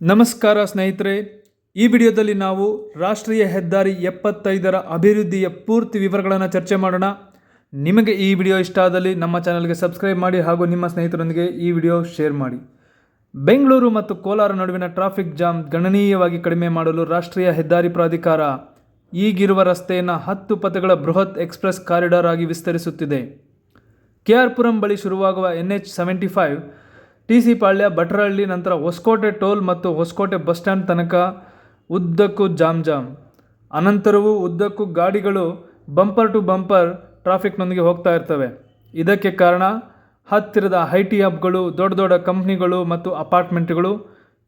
ನಮಸ್ಕಾರ ಸ್ನೇಹಿತರೆ, ಈ ವಿಡಿಯೋದಲ್ಲಿ ನಾವು ರಾಷ್ಟ್ರೀಯ ಹೆದ್ದಾರಿ ಎಪ್ಪತ್ತೈದರ ಅಭಿವೃದ್ಧಿಯ ಪೂರ್ತಿ ವಿವರಗಳನ್ನು ಚರ್ಚೆ ಮಾಡೋಣ. ನಿಮಗೆ ಈ ವಿಡಿಯೋ ಇಷ್ಟ ಆದಲ್ಲಿ ನಮ್ಮ ಚಾನಲ್ಗೆ ಸಬ್ಸ್ಕ್ರೈಬ್ ಮಾಡಿ ಹಾಗೂ ನಿಮ್ಮ ಸ್ನೇಹಿತರೊಂದಿಗೆ ಈ ವಿಡಿಯೋ ಶೇರ್ ಮಾಡಿ. ಬೆಂಗಳೂರು ಮತ್ತು ಕೋಲಾರ ನಡುವಿನ ಟ್ರಾಫಿಕ್ ಜಾಮ್ ಗಣನೀಯವಾಗಿ ಕಡಿಮೆ ಮಾಡಲು ರಾಷ್ಟ್ರೀಯ ಹೆದ್ದಾರಿ ಪ್ರಾಧಿಕಾರ ಈಗಿರುವ ರಸ್ತೆಯನ್ನು ಹತ್ತು ಪಥಗಳ ಬೃಹತ್ ಎಕ್ಸ್ಪ್ರೆಸ್ ಕಾರಿಡಾರ್ ಆಗಿ ವಿಸ್ತರಿಸುತ್ತಿದೆ. ಕೆ ಆರ್ ಪುರಂ ಬಳಿ ಶುರುವಾಗುವ N H seventy five T C Palya Bhatrahalli ನಂತರ ಹೊಸಕೋಟೆ ಟೋಲ್ ಮತ್ತು ಹೊಸಕೋಟೆ ಬಸ್ ಸ್ಟ್ಯಾಂಡ್ ತನಕ ಉದ್ದಕ್ಕೂ ಜಾಮ್ ಜಾಮ್. ಅನಂತರವೂ ಉದ್ದಕ್ಕೂ ಗಾಡಿಗಳು ಬಂಪರ್ ಟು ಬಂಪರ್ ಟ್ರಾಫಿಕ್ನೊಂದಿಗೆ ಹೋಗ್ತಾ ಇರ್ತವೆ. ಇದಕ್ಕೆ ಕಾರಣ ಹತ್ತಿರದ ಐ ಟಿ ಹಬ್ಗಳು, ದೊಡ್ಡ ದೊಡ್ಡ ಕಂಪ್ನಿಗಳು ಮತ್ತು ಅಪಾರ್ಟ್ಮೆಂಟ್ಗಳು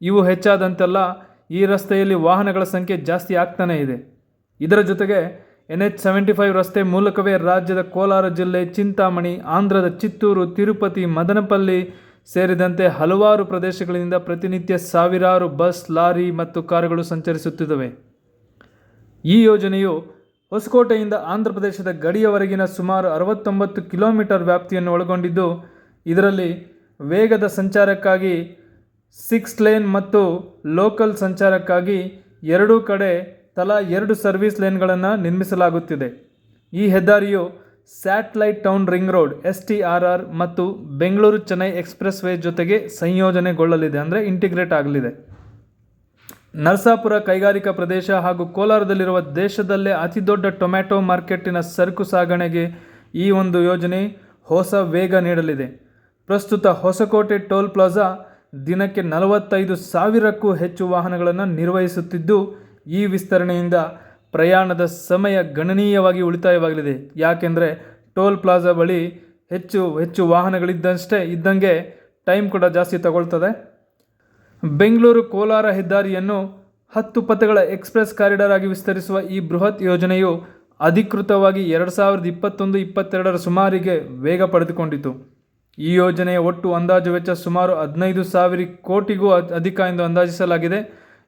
ಇವು ಹೆಚ್ಚಾದಂತೆಲ್ಲ ಈ ರಸ್ತೆಯಲ್ಲಿ ವಾಹನಗಳ ಸಂಖ್ಯೆ ಜಾಸ್ತಿ ಆಗ್ತಾನೇ ಇದೆ. ಇದರ ಜೊತೆಗೆ ಎನ್ ಎಚ್ ಸೆವೆಂಟಿ ಫೈವ್ ರಸ್ತೆ ಮೂಲಕವೇ ರಾಜ್ಯದ ಕೋಲಾರ ಜಿಲ್ಲೆ ಚಿಂತಾಮಣಿ, ಆಂಧ್ರದ ಚಿತ್ತೂರು, ತಿರುಪತಿ, ಮದನಪಲ್ಲಿ ಸೇರಿದಂತೆ ಹಲವಾರು ಪ್ರದೇಶಗಳಿಂದ ಪ್ರತಿನಿತ್ಯ ಸಾವಿರಾರು ಬಸ್, ಲಾರಿ ಮತ್ತು ಕಾರುಗಳು ಸಂಚರಿಸುತ್ತಿದ್ದವೆ. ಈ ಯೋಜನೆಯು ಹೊಸಕೋಟೆಯಿಂದ ಆಂಧ್ರಪ್ರದೇಶದ ಗಡಿಯವರೆಗಿನ ಸುಮಾರು ಅರವತ್ತೊಂಬತ್ತು ಕಿಲೋಮೀಟರ್ ವ್ಯಾಪ್ತಿಯನ್ನು ಒಳಗೊಂಡಿದ್ದು, ಇದರಲ್ಲಿ ವೇಗದ ಸಂಚಾರಕ್ಕಾಗಿ ಸಿಕ್ಸ್ ಲೇನ್ ಮತ್ತು ಲೋಕಲ್ ಸಂಚಾರಕ್ಕಾಗಿ ಎರಡೂ ಕಡೆ ತಲಾ ಎರಡು ಸರ್ವಿಸ್ ಲೇನ್ಗಳನ್ನು ನಿರ್ಮಿಸಲಾಗುತ್ತಿದೆ. ಈ ಹೆದ್ದಾರಿಯು satellite town ring road, S T R R ಮತ್ತು ಬೆಂಗಳೂರು ಚೆನ್ನೈ ಎಕ್ಸ್ಪ್ರೆಸ್ ವೇ ಜೊತೆಗೆ ಸಂಯೋಜನೆಗೊಳ್ಳಲಿದೆ, ಅಂದರೆ ಇಂಟಿಗ್ರೇಟ್ ಆಗಲಿದೆ. ನರಸಾಪುರ ಕೈಗಾರಿಕಾ ಪ್ರದೇಶ ಹಾಗೂ ಕೋಲಾರದಲ್ಲಿರುವ ದೇಶದಲ್ಲೇ ಅತಿದೊಡ್ಡ ಟೊಮ್ಯಾಟೊ ಮಾರ್ಕೆಟಿನ ಸರಕು ಸಾಗಣೆಗೆ ಈ ಒಂದು ಯೋಜನೆ ಹೊಸ ವೇಗ ನೀಡಲಿದೆ. ಪ್ರಸ್ತುತ ಹೊಸಕೋಟೆ ಟೋಲ್ ಪ್ಲಾಜಾ ದಿನಕ್ಕೆ ನಲವತ್ತೈದು ಸಾವಿರಕ್ಕೂ ಹೆಚ್ಚು ವಾಹನಗಳನ್ನು ನಿರ್ವಹಿಸುತ್ತಿದ್ದು, ಈ ವಿಸ್ತರಣೆಯಿಂದ ಪ್ರಯಾಣದ ಸಮಯ ಗಣನೀಯವಾಗಿ ಉಳಿತಾಯವಾಗಲಿದೆ. ಯಾಕೆಂದರೆ ಟೋಲ್ ಪ್ಲಾಜಾ ಬಳಿ ಹೆಚ್ಚು ಹೆಚ್ಚು ವಾಹನಗಳಿದ್ದಷ್ಟೇ ಇದ್ದಂಗೆ ಟೈಮ್ ಕೂಡ ಜಾಸ್ತಿ ತಗೊಳ್ತದೆ. ಬೆಂಗಳೂರು ಕೋಲಾರ ಹೆದ್ದಾರಿಯನ್ನು ಹತ್ತು ಪಥಗಳ ಎಕ್ಸ್ಪ್ರೆಸ್ ಕಾರಿಡಾರ್ ಆಗಿ ವಿಸ್ತರಿಸುವ ಈ ಬೃಹತ್ ಯೋಜನೆಯು ಅಧಿಕೃತವಾಗಿ ಎರಡು ಸಾವಿರದ ಇಪ್ಪತ್ತೊಂದು, ಇಪ್ಪತ್ತೆರಡರ ಸುಮಾರಿಗೆ ವೇಗ ಪಡೆದುಕೊಂಡಿತು. ಈ ಯೋಜನೆಯ ಒಟ್ಟು ಅಂದಾಜು ವೆಚ್ಚ ಸುಮಾರು ಹದಿನೈದು ಸಾವಿರ ಕೋಟಿಗೂ ಅಧಿಕ ಎಂದು ಅಂದಾಜಿಸಲಾಗಿದೆ.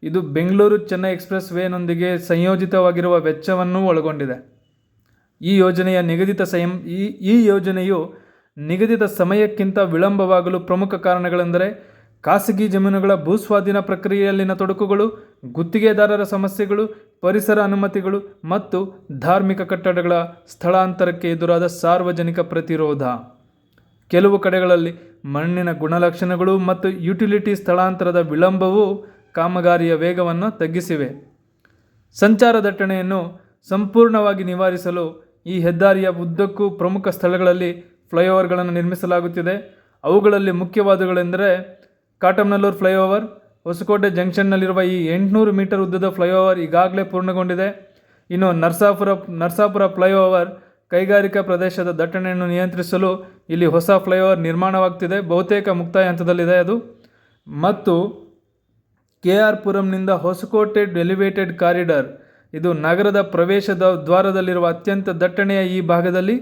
ಇದು ಬೆಂಗಳೂರು ಚೆನ್ನೈ ಎಕ್ಸ್ಪ್ರೆಸ್ ವೇನೊಂದಿಗೆ ಸಂಯೋಜಿತವಾಗಿರುವ ವೆಚ್ಚವನ್ನು ಒಳಗೊಂಡಿದೆ. ಈ ಯೋಜನೆಯ ನಿಗದಿತ ಸಂಯಂ, ಈ ಈ ಯೋಜನೆಯು ನಿಗದಿತ ಸಮಯಕ್ಕಿಂತ ವಿಳಂಬವಾಗಲು ಪ್ರಮುಖ ಕಾರಣಗಳೆಂದರೆ ಖಾಸಗಿ ಜಮೀನುಗಳ ಭೂಸ್ವಾಧೀನ ಪ್ರಕ್ರಿಯೆಯಲ್ಲಿನ ತೊಡಕುಗಳು, ಗುತ್ತಿಗೆದಾರರ ಸಮಸ್ಯೆಗಳು, ಪರಿಸರ ಅನುಮತಿಗಳು ಮತ್ತು ಧಾರ್ಮಿಕ ಕಟ್ಟಡಗಳ ಸ್ಥಳಾಂತರಕ್ಕೆ ಎದುರಾದ ಸಾರ್ವಜನಿಕ ಪ್ರತಿರೋಧ. ಕೆಲವು ಕಡೆಗಳಲ್ಲಿ ಮಣ್ಣಿನ ಗುಣಲಕ್ಷಣಗಳು ಮತ್ತು ಯುಟಿಲಿಟಿ ಸ್ಥಳಾಂತರದ ವಿಳಂಬವು ಕಾಮಗಾರಿಯ ವೇಗವನ್ನು ತಗ್ಗಿಸಿವೆ. ಸಂಚಾರ ದಟ್ಟಣೆಯನ್ನು ಸಂಪೂರ್ಣವಾಗಿ ನಿವಾರಿಸಲು ಈ ಹೆದ್ದಾರಿಯ ಉದ್ದಕ್ಕೂ ಪ್ರಮುಖ ಸ್ಥಳಗಳಲ್ಲಿ ಫ್ಲೈಓವರ್ಗಳನ್ನು ನಿರ್ಮಿಸಲಾಗುತ್ತಿದೆ. ಅವುಗಳಲ್ಲಿ ಮುಖ್ಯವಾದವುಗಳೆಂದರೆ ಕಾಟಮನಲ್ಲೂರು ಫ್ಲೈಓವರ್, ಹೊಸಕೋಟೆ ಜಂಕ್ಷನ್ನಲ್ಲಿರುವ ಈ ಎಂಟುನೂರು ಮೀಟರ್ ಉದ್ದದ ಫ್ಲೈಓವರ್ ಈಗಾಗಲೇ ಪೂರ್ಣಗೊಂಡಿದೆ. ಇನ್ನು ನರ್ಸಾಪುರ ನರ್ಸಾಪುರ ಫ್ಲೈಓವರ್ ಕೈಗಾರಿಕಾ ಪ್ರದೇಶದ ದಟ್ಟಣೆಯನ್ನು ನಿಯಂತ್ರಿಸಲು ಇಲ್ಲಿ ಹೊಸ ಫ್ಲೈಓವರ್ ನಿರ್ಮಾಣವಾಗ್ತಿದೆ. ಬಹುತೇಕ ಮುಕ್ತಾಯ ಹಂತದಲ್ಲಿದೆ ಅದು. ಮತ್ತು ಕೆ ಆರ್ ಪುರಂನಿಂದ ಹೊಸಕೋಟೆ ಎಲಿವೇಟೆಡ್ ಕಾರಿಡಾರ್ ಇದು ನಗರದ ಪ್ರವೇಶದ ದ್ವಾರದಲ್ಲಿರುವ ಅತ್ಯಂತ ದಟ್ಟಣೆಯ ಈ ಭಾಗದಲ್ಲಿ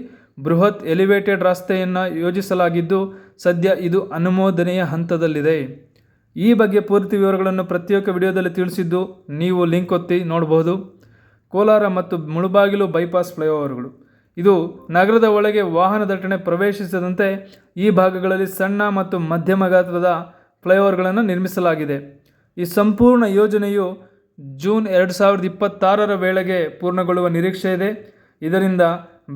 ಬೃಹತ್ ಎಲಿವೇಟೆಡ್ ರಸ್ತೆಯನ್ನು ಯೋಜಿಸಲಾಗಿದ್ದು, ಸದ್ಯ ಇದು ಅನುಮೋದನೆಯ ಹಂತದಲ್ಲಿದೆ. ಈ ಬಗ್ಗೆ ಪೂರ್ತಿ ವಿವರಗಳನ್ನು ಪ್ರತ್ಯೇಕ ವಿಡಿಯೋದಲ್ಲಿ ತಿಳಿಸಿದ್ದು ನೀವು ಲಿಂಕ್ ಒತ್ತಿ ನೋಡಬಹುದು. ಕೋಲಾರ ಮತ್ತು ಮುಳುಬಾಗಿಲು ಬೈಪಾಸ್ ಫ್ಲೈಓವರ್ಗಳು ಇದು ನಗರದ ಒಳಗೆ ವಾಹನ ದಟ್ಟಣೆ ಪ್ರವೇಶಿಸದಂತೆ ಈ ಭಾಗಗಳಲ್ಲಿ ಸಣ್ಣ ಮತ್ತು ಮಧ್ಯಮ ಗಾತ್ರದ ಫ್ಲೈಓವರ್ಗಳನ್ನು ನಿರ್ಮಿಸಲಾಗಿದೆ. ಈ ಸಂಪೂರ್ಣ ಯೋಜನೆಯು ಜೂನ್ ಎರಡು ಸಾವಿರದ ಇಪ್ಪತ್ತಾರರ ವೇಳೆಗೆ ಪೂರ್ಣಗೊಳ್ಳುವ ನಿರೀಕ್ಷೆ ಇದೆ. ಇದರಿಂದ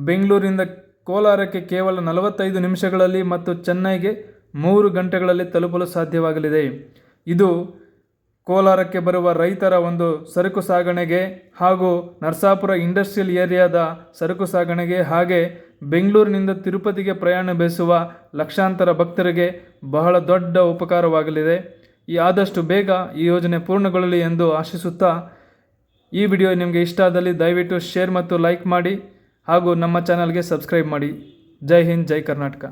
ಬೆಂಗಳೂರಿನಿಂದ ಕೋಲಾರಕ್ಕೆ ಕೇವಲ ನಲವತ್ತೈದು ನಿಮಿಷಗಳಲ್ಲಿ ಮತ್ತು ಚೆನ್ನೈಗೆ ಮೂರು ಗಂಟೆಗಳಲ್ಲಿ ತಲುಪಲು ಸಾಧ್ಯವಾಗಲಿದೆ. ಇದು ಕೋಲಾರಕ್ಕೆ ಬರುವ ರೈತರ ಒಂದು ಸರಕು ಸಾಗಣೆಗೆ ಹಾಗೂ ನರಸಾಪುರ ಇಂಡಸ್ಟ್ರಿಯಲ್ ಏರಿಯಾದ ಸರಕು ಸಾಗಣೆಗೆ ಹಾಗೆ ಬೆಂಗಳೂರಿನಿಂದ ತಿರುಪತಿಗೆ ಪ್ರಯಾಣ ಬೆಳೆಸುವ ಲಕ್ಷಾಂತರ ಭಕ್ತರಿಗೆ ಬಹಳ ದೊಡ್ಡ ಉಪಕಾರವಾಗಲಿದೆ. ಈ ಆದಷ್ಟು ಬೇಗ ಈ ಯೋಜನೆ ಪೂರ್ಣಗೊಳ್ಳಲಿ ಎಂದು ಆಶಿಸುತ್ತಾ ಈ ವಿಡಿಯೋ ನಿಮಗೆ ಇಷ್ಟ ಆದಲ್ಲಿ ದಯವಿಟ್ಟು ಶೇರ್ ಮತ್ತು ಲೈಕ್ ಮಾಡಿ ಹಾಗೂ ನಮ್ಮ ಚಾನಲ್ಗೆ ಸಬ್ಸ್ಕ್ರೈಬ್ ಮಾಡಿ. ಜೈ ಹಿಂದ್, ಜೈ ಕರ್ನಾಟಕ.